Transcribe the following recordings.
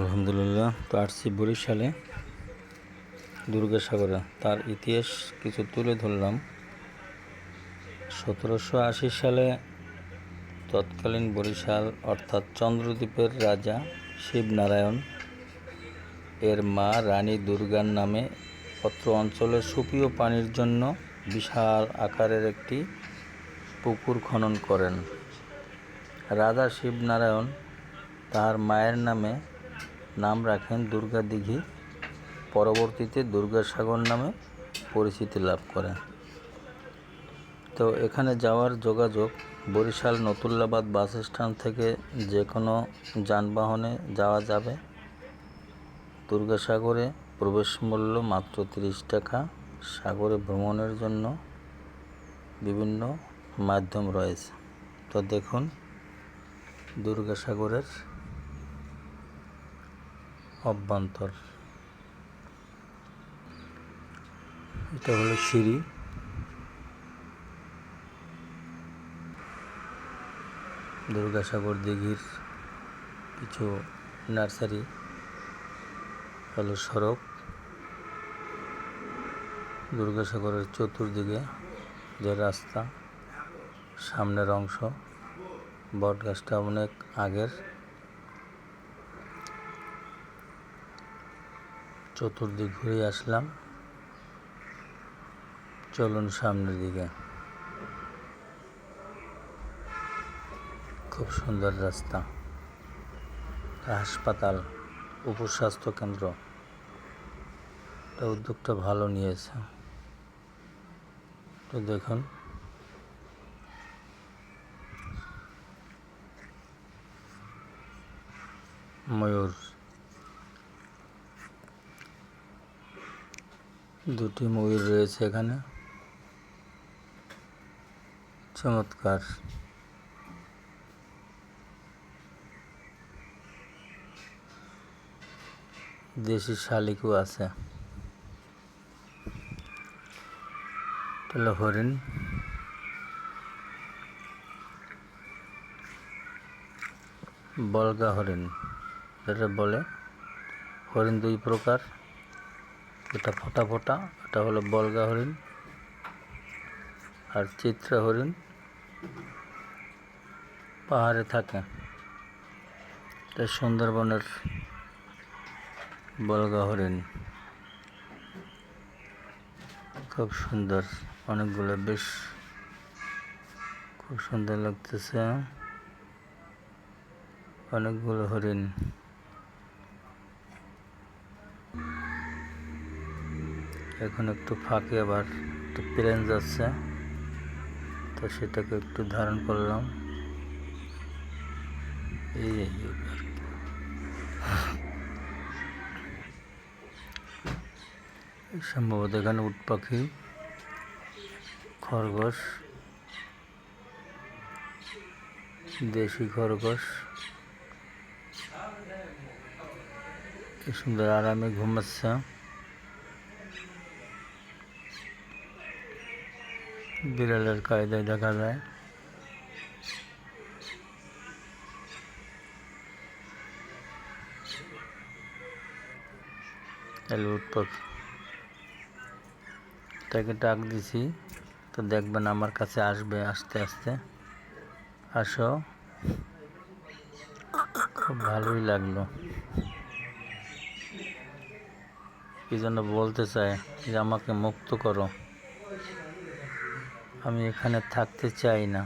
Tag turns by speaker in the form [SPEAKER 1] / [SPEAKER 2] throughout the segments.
[SPEAKER 1] আলহামদুলিল্লাহ, তো আসছি বরিশালে, দুর্গাসাগরে। তার ইতিহাস কিছু তুলে ধরলাম। সতেরোশো আশি সালে তৎকালীন বরিশাল, অর্থাৎ চন্দ্রদ্বীপের রাজা শিবনারায়ণ, এর মা রানী দুর্গার নামে অত্র অঞ্চলের সুপীয় পানির জন্য বিশাল আকারের একটি পুকুর খনন করেন। রাজা শিবনারায়ণ তার মায়ের নামে নাম রাখেন দুর্গা দিঘি। পরবর্তীতে দুর্গাসাগর নামে পরিচিতি লাভ করেন। তো এখানে যাওয়ার যোগাযোগ বরিশাল নতুল্লাবাদ বাস স্ট্যান্ড থেকে যে কোনো যানবাহনে যাওয়া যাবে। দুর্গাসাগরে প্রবেশ মূল্য মাত্র তিরিশ টাকা। সাগরে ভ্রমণের জন্য বিভিন্ন মাধ্যম রয়েছে। তো দেখুন দুর্গাসাগরের অভ্যন্তর। এটা হলো সিঁড়ি। দুর্গাসাগর দিঘির কিছু নার্সারি হলো সড়ক। দুর্গাসাগরের চতুর্দিকে যে রাস্তা, সামনের অংশ, বটগাছটা অনেক আগের। চতুর্দিক ঘুরে আসলাম। চলুন সামনের দিকে। খুব সুন্দর রাস্তা। হাসপাতাল, উপস্বাস্থ্য কেন্দ্র। উদ্যোগটা ভালো নিয়েছে। তো দেখুন। ময়ূর। দুটি ময়ূর রয়েছে এখানে। চমৎকার। দেশি শালিকও আছে। হরিণ। বলগা হরিণ, যেটা বলে হরিণ দুই প্রকার। এটা ফোটা ফোটা, এটা হলো বলগা হরিণ আর চিত্রা হরিণ পাহাড়ে থাকে। এটা সুন্দরবনের বলগা হরিণ। খুব সুন্দর, অনেকগুলো বেশ খুব সুন্দর লাগতেছে। অনেকগুলো হরিণ। এখন একটু ফাঁকে আবার একটু প্লেন যাচ্ছে, তো সেটাকে একটু ধারণ করলাম। এই সম্ভবত এখানে উট পাখি, খরগোশ, দেশি খরগোশ। কি সুন্দর আরামে ঘুমাচ্ছে। বিড়ালের কায়দায় দেখা যায়। তাকে ডাক দিছি, তো দেখবেন আমার কাছে আসবে, আস্তে আস্তে। আসো। খুব ভালোই লাগল। কি জন্য বলতে চায়, যে আমাকে মুক্ত করো। আমি এখানে থাকতে চাই না।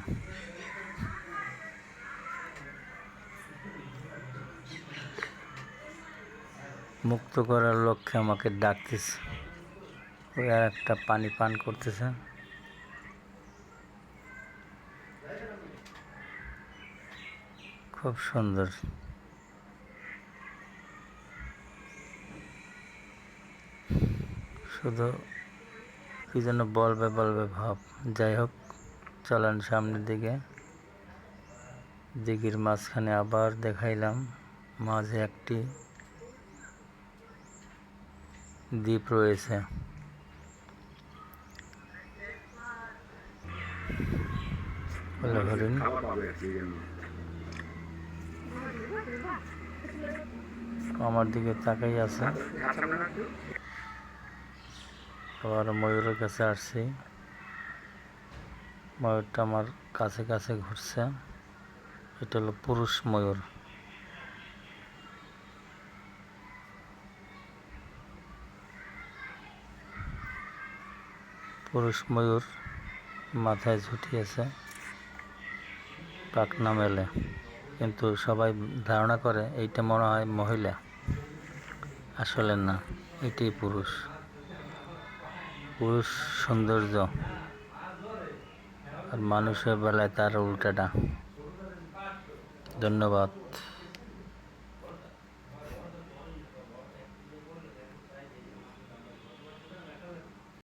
[SPEAKER 1] মুক্ত করার লক্ষ্যে আমাকে ডাকতেছে। ওই আর একটা পানি পান করতেছে। খুব সুন্দর। শুধু কি যেন বলবে বলবে ভাব। যাই হোক, চলেন সামনের দিকে। দিঘির মাঝখানে আবার দেখাইলাম মাঝে একটি দ্বীপ রয়েছে। হরিণ। আমার দিকে তাকাই আছে আবার ময়ূরের কাছে আসছি। ময়ূরটা আমার কাছে কাছে ঘুরছে। এটা হলো পুরুষ ময়ূর। পুরুষ ময়ূর মাথায় ঝুটিয়েছে পাখনা মেলে। কিন্তু সবাই ধারণা করে, এইটা মনে হয় মহিলা। আসলে না, এটাই পুরুষ। পুরুষ সৌন্দর্য আর মানুষের বেলায় তার উল্টাটা। ধন্যবাদ।